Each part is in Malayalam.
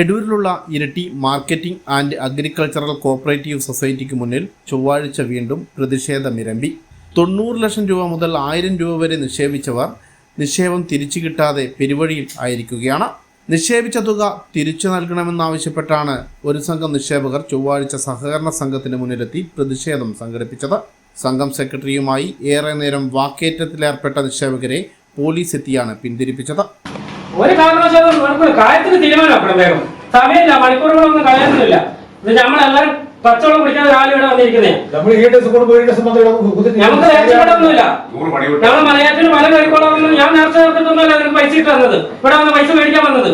എടൂരിലുള്ള ഇരട്ടി മാർക്കറ്റിംഗ് ആൻഡ് അഗ്രികൾച്ചറൽ കോപ്പറേറ്റീവ് സൊസൈറ്റിക്ക് മുന്നിൽ ചൊവ്വാഴ്ച വീണ്ടും പ്രതിഷേധമിരമ്പി തൊണ്ണൂറ് ലക്ഷം രൂപ മുതൽ ആയിരം രൂപ വരെ നിക്ഷേപിച്ചവർ നിക്ഷേപം തിരിച്ചു കിട്ടാതെ പെരുവഴിയിൽ ആയിരിക്കുകയാണ്. നിക്ഷേപിച്ച തുക തിരിച്ചു നൽകണമെന്നാവശ്യപ്പെട്ടാണ് ഒരു സംഘം നിക്ഷേപകർ ചൊവ്വാഴ്ച സഹകരണ സംഘത്തിന് മുന്നിലെത്തി പ്രതിഷേധം സംഘടിപ്പിച്ചത്. സംഘം സെക്രട്ടറിയുമായി ഏറെ നേരം വാക്കേറ്റത്തിലേർപ്പെട്ട നിക്ഷേപകരെ പോലീസ് എത്തിയാണ് പിന്തിരിപ്പിച്ചത്. ഒരു കാരണവശാലും നമുക്ക് കാര്യത്തിന് തീരുമാനമാക്കണം വേഗം. സമയമില്ല മണിക്കൂറുകളൊന്നും കളയാനില്ല. ഇത് നമ്മളെല്ലാരും പച്ചവെള്ളം കുടിക്കാൻ രാവിലെ ഇവിടെ വന്നിരിക്കുന്നേ. നമ്മൾ ഈ ഡ്രസ് കൊണ്ട് പോയി ഡ്രസ് നമുക്ക് രക്ഷപ്പെടൊന്നുമില്ല ഞങ്ങൾ മലയാളത്തിന് മല കറിക്കോളാമെന്ന് ഞാൻ നേരത്തെ ചേർത്തിട്ടൊന്നുമല്ല നിനക്ക് പൈസ ഇട്ട് തന്നത്. ഇവിടെ വന്ന് പൈസ മേടിക്കാൻ വന്നത്.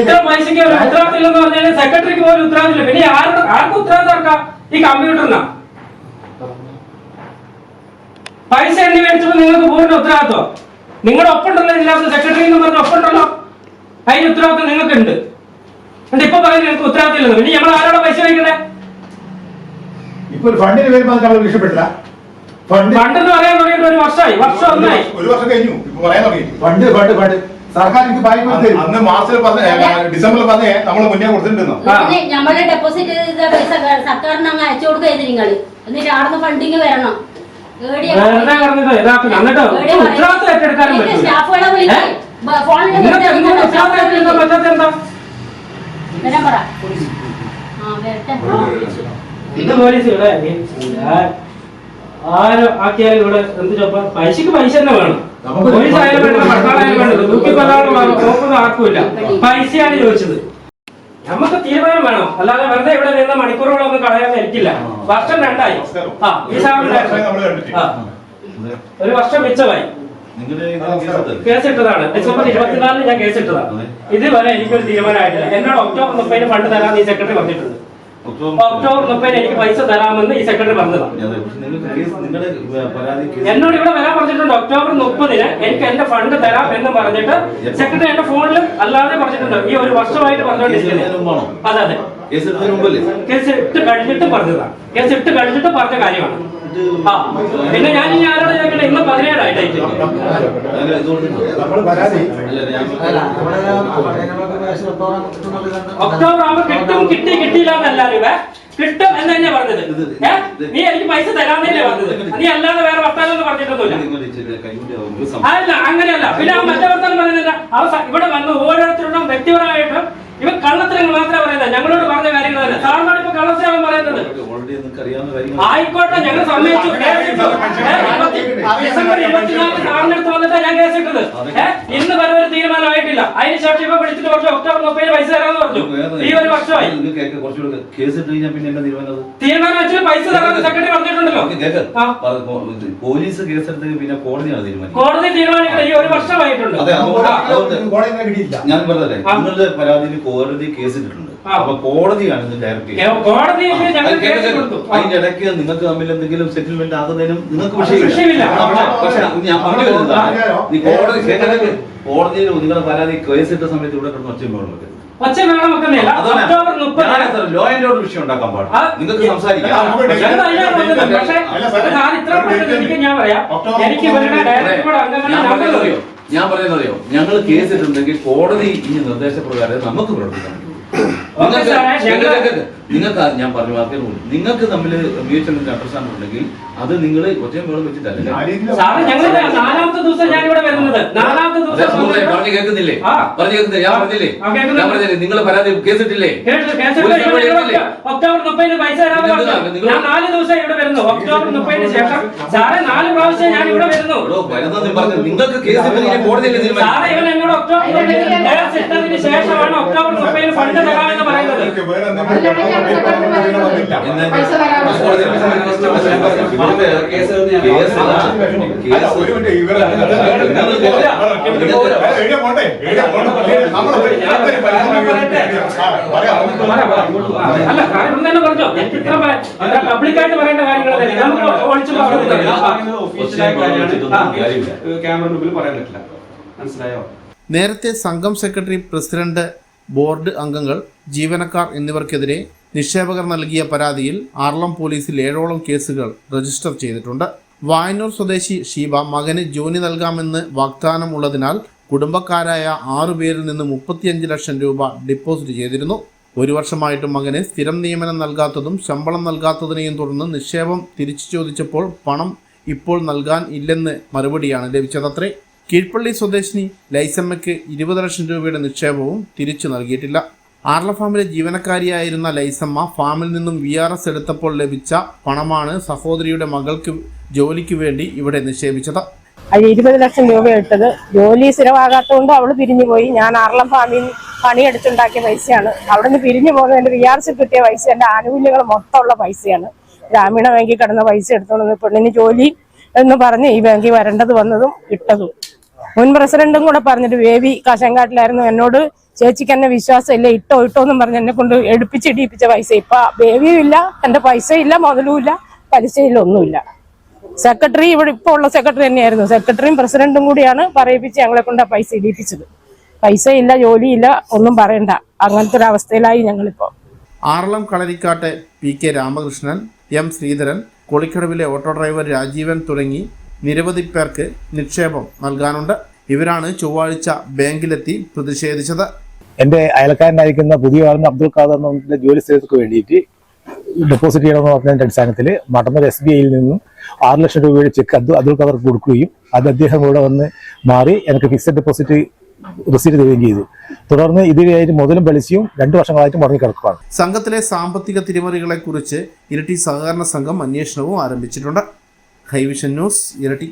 ഇത്ര പൈസക്ക് ഉത്തരവാദിത്തം ഇല്ലെന്ന് പറഞ്ഞാൽ സെക്രട്ടറിക്ക് പോലും ഉത്തരവാദിത്തമില്ല പിന്നെ ആർക്ക് ആർക്കും ഉത്തരവാദിത്തം ആർക്കാ? ഈ കമ്പ്യൂട്ടറിനാ. പൈസ എണ്ണി മേടിച്ചപ്പോൾ നിങ്ങൾക്ക് പൂർണ ഉത്തരവാദിത്വം? നിങ്ങളുടെ ഒപ്പുണ്ടല്ലോ ഇതിനകത്ത് സെക്രട്ടറി എന്ന് പറഞ്ഞ ഒപ്പുണ്ടല്ലോ അതിന് ഉത്തരവാദിത്വം നിങ്ങൾക്ക് ഉണ്ട് എന്നിട്ട് ഇപ്പൊ പറയുന്നത് നിങ്ങൾക്ക് ഉത്തരവാദിത്തം ഇല്ലെന്ന് പിന്നെ നമ്മൾ ആരോടെ പൈസ വയ്ക്കണേ ഇപ്പൊ ഒരു ഫണ്ടിന് വരുമ്പോൾ നമ്മൾ രക്ഷപ്പെട്ടില്ല ഫണ്ട് എന്ന് പറയാൻ തുടങ്ങിയിട്ട് ഒരു വർഷമായി. വർഷം ഒന്നായി. ഒരു വർഷം കഴിഞ്ഞു. ഇപ്പൊ പറയാൻ തുടങ്ങി ഫണ്ട് ഫണ്ട് ഫണ്ട് സർക്കാർ എനിക്ക് ബാങ്ക് അന്ന് അന്ന് മാർച്ചിൽ പറഞ്ഞ ഡിസംബറിൽ പറഞ്ഞേ നമ്മൾ മുന്നേ കൊടുത്തിട്ടുണ്ടെന്നോ? നമ്മളെ ഡെപ്പോസിറ്റ് ചെയ്ത പൈസ സർക്കാരിന് അങ്ങ് അയച്ചു നിങ്ങൾ എന്നിട്ട് ആടുന്ന് ഫണ്ടിങ് വരണം. വെറുതെ എന്നിട്ട്? ഏറ്റെടുക്കാനും പറ്റില്ല നിങ്ങൾക്ക് എന്തുകൊണ്ട് ഏറ്റെടുക്കാൻ ഇത് പോലീസ് ഇവിടെ. ആരും ഇവിടെ എന്ത് ചോപ്പാ പൈസക്ക് പൈസ തന്നെ വേണം. പോലീസ് ആയാലും വേണ്ടത് പട്ടാളായാലും വേണ്ടത് തൂക്കി കൊല്ലാനുള്ള നോക്കൊന്നും ആർക്കുമില്ല പൈസയാണ് ചോദിച്ചത്. നമുക്ക് തീരുമാനം വേണം. അല്ലാതെ വെറുതെ ഇവിടെ നിന്ന് മണിക്കൂറുകളൊന്നും കളയാൻ എനിക്കില്ല. വർഷം രണ്ടായി. ആ ഈ ഒരു വർഷം മിച്ചമായി. കേസ് ഇട്ടതാണ് കേസെടുത്തത്? കേസിട്ടതാണ്. ഡിസംബർ ഇരുപത്തിനാലിന് ഞാൻ കേസിട്ടതാണ്. ഇതുവരെ എനിക്കൊരു തീരുമാനമായിട്ടില്ല. എന്നോട് ഒക്ടോബർ മുപ്പതിന് ഫണ്ട് തരാൻ ഈ സെക്രട്ടറി പറഞ്ഞിട്ടുണ്ട്. ഒക്ടോബർ മുപ്പതിന് എനിക്ക് പൈസ തരാമെന്ന് ഈ സെക്രട്ടറി പറഞ്ഞതാണ് എന്നോട് ഇവിടെ വരാൻ പറഞ്ഞിട്ടുണ്ട്. ഒക്ടോബർ മുപ്പതിന് എനിക്ക് എന്റെ ഫണ്ട് തരാം എന്ന് പറഞ്ഞിട്ട് സെക്രട്ടറി എന്റെ ഫോണിൽ അല്ലാതെ പറഞ്ഞിട്ടുണ്ട്. ഈ ഒരു വർഷമായിട്ട് പറഞ്ഞോണ്ടിരിക്കുന്നത് പറഞ്ഞുകൊണ്ടിരിക്കുന്നത് അതെ അതെ. കേസ് എടുത്തതിന് മുമ്പല്ലേ? കേസ് ഇട്ട് കഴിഞ്ഞിട്ട് പറഞ്ഞതാണ്. കേസ് ഇട്ട് കഴിഞ്ഞിട്ട് പറഞ്ഞ കാര്യമാണ്. ആ പിന്നെ ഞാൻ ഇനി ആരോട് ചോദിക്കട്ടെ? ഇന്ന് പതിനേഴായി ഡേറ്റ് ഒക്ടോബർ ആവുമ്പോ കിട്ടും കിട്ടി കിട്ടിയില്ല കിട്ടും എന്ന് തന്നെയാ പറഞ്ഞത്? നീ എനിക്ക് പൈസ തരാന്നല്ലേ പറഞ്ഞത്. നീ അല്ലാതെ വേറെ വർത്താനം പറഞ്ഞിട്ടൊന്നുമില്ല. അല്ല അങ്ങനെയല്ല പിന്നെ ആ മറ്റേ വർത്താനം പറയുന്നില്ല അവ സ- ഇവിടെ വന്ന് ഓരോരുത്തരുടെ വ്യക്തിപരമായിട്ട് ഇവ കള്ളത്തരങ്ങൾ മാത്രമേ പറയുന്നത് ഞങ്ങളോട് പറഞ്ഞ കാര്യങ്ങൾ തന്നെ സാറിനോട് ഇപ്പൊ കള്ളത്തരം പറയുന്നത് ഓൾറെഡി നിങ്ങൾക്ക് അറിയാവുന്ന കാര്യങ്ങൾ ആയിക്കോട്ടെ ഞങ്ങൾ സമ്മതിച്ചു ഡിസംബർ സാറിന്റെ അടുത്ത് ഞാൻ ഏ, ഇന്ന് വരെ ഒരു തീരുമാനമായിട്ടില്ല അതിനുശേഷം ഇപ്പൊ വിളിച്ചിട്ട് പറഞ്ഞു ഒക്ടോബർ മുപ്പതിന് പൈസ തരാന്ന് പറഞ്ഞു ഈ ഒരു വർഷമായി കുറച്ചുകൂടെ കേസ് ഇട്ട് കഴിഞ്ഞാൽ പിന്നെ എന്താ തീരുമാനം? തീരുമാനം വെച്ചിട്ട് പൈസ തരാന്ന് സെക്രട്ടറി പറഞ്ഞിട്ടുണ്ടല്ലോ പോലീസ് കേസെടുത്ത് പിന്നെ കോടതിയാണ് തീരുമാനിക്കുന്നത് കോടതി തീരുമാനിക്കുന്നത് ഈ ഒരു വർഷമായിട്ടുണ്ട് ഞാൻ പറഞ്ഞതല്ലേ. നിങ്ങളുടെ പരാതിയിൽ കോടതി കേസിട്ടിട്ടുണ്ട് ആ. അപ്പൊ കോടതിയാണ് ഇത് ഡയറക്റ്റ്. അതിന്റെ ഇടയ്ക്ക് നിങ്ങൾക്ക് തമ്മിൽ എന്തെങ്കിലും സെറ്റിൽമെന്റ് ആകുന്നതിനും നിങ്ങൾക്ക് വിഷയമില്ല. പക്ഷെ ഞാൻ പറഞ്ഞു വരുന്നത് കോടതി കോടതിയിൽ നിങ്ങളുടെ പരാതി കേസിട്ട സമയത്ത് ഇവിടെ കിടന്ന് ഒച്ചയും വേണം വെക്കരുത് ഒച്ച വേണം വെക്കുന്നില്ല ഒക്ടോബർ മുപ്പത് ലോ ആൻഡ് ഓർഡർ വിഷയം ഉണ്ടാക്കാൻ പാടില്ല. നിങ്ങൾക്ക് സംസാരിക്കാം. ഞാൻ. പക്ഷേ ഇത്ര ഞാൻ പറയാം. എനിക്ക് ഇവരുടെ ഡയറക്ടർ നമ്പർ അറിയോ ഞാൻ പറയുന്നത് അറിയോ ഞങ്ങൾ കേസിട്ടുണ്ടെങ്കിൽ കോടതി ഈ നിർദ്ദേശപ്രകാരം നമുക്ക്. ഓക്കേ നിങ്ങൾക്ക് ഞാൻ പറഞ്ഞു വാക്കിയ നിങ്ങൾക്ക് തമ്മിൽ മ്യൂച്വൽ അണ്ടർസ്റ്റാൻഡ് ഉണ്ടെങ്കിൽ അത് നിങ്ങൾ ഒറ്റയും വെള്ളം വെച്ചിട്ടല്ല നാലാമത്തെ ദിവസം ഞാൻ ഇവിടെ വരുന്നത് നാലാമത്തെ ദിവസം പറഞ്ഞു കേൾക്കുന്നില്ലേ. പറഞ്ഞു കേൾക്കുന്നില്ലേ ഞാൻ പറഞ്ഞില്ലേ ഞാൻ പറഞ്ഞില്ലേ നിങ്ങൾ പരാതി കേസിട്ടില്ലേ? ഒക്ടോബർ മുപ്പതിന് പൈസ ഞാൻ നാല് ദിവസം ഇവിടെ വരുന്നു ഒക്ടോബർ മുപ്പതിന് ശേഷം സാറേ നാല് പ്രാവശ്യം ഞാൻ ഇവിടെ വരുന്നു നിങ്ങൾക്ക് കേസ് സാറേ ഇവൻ എന്നോട് ഒക്ടോബർ ശേഷമാണ് ഒക്ടോബർ മുപ്പതിന് ഫണ്ട് തരാമെന്ന് പറയുന്നത് കേസ് കേസ് അല്ല, പോട്ടെ കാര്യം തന്നെ പറഞ്ഞോ എനിക്ക് ഇത്ര പബ്ലിക്കായിട്ട് പറയേണ്ട കാര്യങ്ങളല്ലേ നമുക്ക് ഒളിച്ചു പറയുന്നില്ല ഒഫീഷ്യലായ കാര്യമാണ് കാര്യമില്ല. ക്യാമറ മുമ്പിൽ പറയാൻ പറ്റില്ല മനസ്സിലായോ നേരത്തെ സംഘം സെക്രട്ടറി പ്രസിഡന്റ് ബോർഡ് അംഗങ്ങൾ ജീവനക്കാർ എന്നിവർക്കെതിരെ നിക്ഷേപകർ നൽകിയ പരാതിയിൽ ആർളം പോലീസിൽ ഏഴോളം കേസുകൾ രജിസ്റ്റർ ചെയ്തിട്ടുണ്ട് വായന്നൂർ സ്വദേശി ഷീബ മകന് ജോലി നൽകാമെന്ന് വാഗ്ദാനം ഉള്ളതിനാൽ കുടുംബക്കാരായ ആറു പേരിൽ നിന്ന് മുപ്പത്തിയഞ്ച് ലക്ഷം രൂപ ഡിപ്പോസിറ്റ് ചെയ്തിരുന്നു. ഒരു വർഷമായിട്ടും മകന് സ്ഥിരം നിയമനം നൽകാത്തതും ശമ്പളം നൽകാത്തതിനെയും തുടർന്ന് നിക്ഷേപം തിരിച്ചു ചോദിച്ചപ്പോൾ പണം ഇപ്പോൾ നൽകാൻ ഇല്ലെന്ന് മറുപടിയാണ് ലഭിച്ചതത്രേ. കീഴ്പള്ളി സ്വദേശിനി ലൈസമ്മയ്ക്ക് ഇരുപത് ലക്ഷം രൂപയുടെ നിക്ഷേപവും തിരിച്ചു നൽകിയിട്ടില്ല. ആർല ഫാമിലെ ജീവനക്കാരിയായിരുന്ന ലൈസമ്മ ഫാമിൽ നിന്നും വി ആർ എസ് എടുത്തപ്പോൾ ലഭിച്ച പണമാണ് സഹോദരിയുടെ മകൾക്ക് ജോലിക്ക് വേണ്ടി ഇവിടെ നിക്ഷേപിച്ചത്. അത് ഇരുപത് ലക്ഷം രൂപ ഇട്ടത് ജോലി സ്ഥിരമാകാത്തതുകൊണ്ട് അവൾ പിരിഞ്ഞു പോയി. ഞാൻ ആറളം ഫാമിൽ പണിയെടുത്തുണ്ടാക്കിയ പൈസയാണ്. അവിടെ നിന്ന് പിരിഞ്ഞു പോകുന്നതിന്റെ വി സി കിട്ടിയ പൈസ എന്റെ ആനുകൂല്യങ്ങൾ മൊത്തമുള്ള പൈസയാണ്. ഗ്രാമീണ ബാങ്കിൽ കിടന്ന പൈസ എടുത്തോണ്ട് പെണ്ണിന് ജോലി എന്ന് പറഞ്ഞ് ഈ ബാങ്കിൽ വരേണ്ടത് വന്നതും ഇട്ടതും. മുൻ പ്രസിഡന്റും കൂടെ പറഞ്ഞിട്ട് വേവി കാശങ്കാട്ടിലായിരുന്നു. എന്നോട് ചേച്ചിക്ക് എന്നെ വിശ്വാസമില്ല ഇട്ടോ ഇട്ടോ എന്നും പറഞ്ഞ് എന്നെ കൊണ്ട് എടുപ്പിച്ച് ഇടിയിപ്പിച്ച പൈസ. ഇപ്പൊ ബേബിയും ഇല്ല എന്റെ പൈസയും ഇല്ല മുതലും ഇല്ല പലിശയില്ല ഒന്നുമില്ല. സെക്രട്ടറി ഇവിടെ ഇപ്പോൾ ഉള്ള സെക്രട്ടറി തന്നെയായിരുന്നു. സെക്രട്ടറിയും പ്രസിഡന്റും കൂടിയാണ് പറയിപ്പിച്ച് ഞങ്ങളെ കൊണ്ട് പൈസ ഇടിപ്പിച്ചത്. പൈസ ഇല്ല ജോലിയില്ല ഒന്നും പറയണ്ട. അങ്ങനത്തെ ഒരു അവസ്ഥയിലായി ഞങ്ങളിപ്പോ. Aralam കളരിക്കാട്ടെ P K Ramakrishnan M Sreedharan കൊളിക്കടവിലെ auto driver Rajeevan തുടങ്ങി നിരവധി പേർക്ക് നിക്ഷേപം നൽകാനുണ്ട്. ഇവരാണ് ചൊവ്വാഴ്ച ബാങ്കിലെത്തി പ്രതിഷേധിച്ചത്. എന്റെ അയൽക്കാരനായിരിക്കുന്ന പുതിയ വളർന്ന അബ്ദുൽ ഖാദർ എന്ന ജോലി സ്ഥലത്തേക്ക് വേണ്ടിയിട്ട് ഡെപ്പോസിറ്റ് ചെയ്യണമെന്ന് പറഞ്ഞതിന്റെ അടിസ്ഥാനത്തിൽ മട്ടന്നൂർ എസ് ബി ഐയിൽ നിന്നും ആറ് ലക്ഷം രൂപയുടെ ചെക്ക് അത് അതിൽ ഖാദർക്ക് കൊടുക്കുകയും അത് അദ്ദേഹം ഇവിടെ വന്ന് മാറി എനിക്ക് ഫിക്സഡ് ഡെപ്പോസിറ്റ് റിസീവ് തരികയും ചെയ്തു. തുടർന്ന് ഇതിനായിട്ട് മുതലും പലിശയും രണ്ടു വർഷങ്ങളായിട്ട് മുടങ്ങിക്കിടക്കുകയാണ് സംഘത്തിലെ സാമ്പത്തിക തിരിമറികളെ കുറിച്ച് ഇരട്ടി സഹകരണ സംഘം അന്വേഷണവും ആരംഭിച്ചിട്ടുണ്ട്. ഹൈവിഷൻ ന്യൂസ് ഇരട്ടി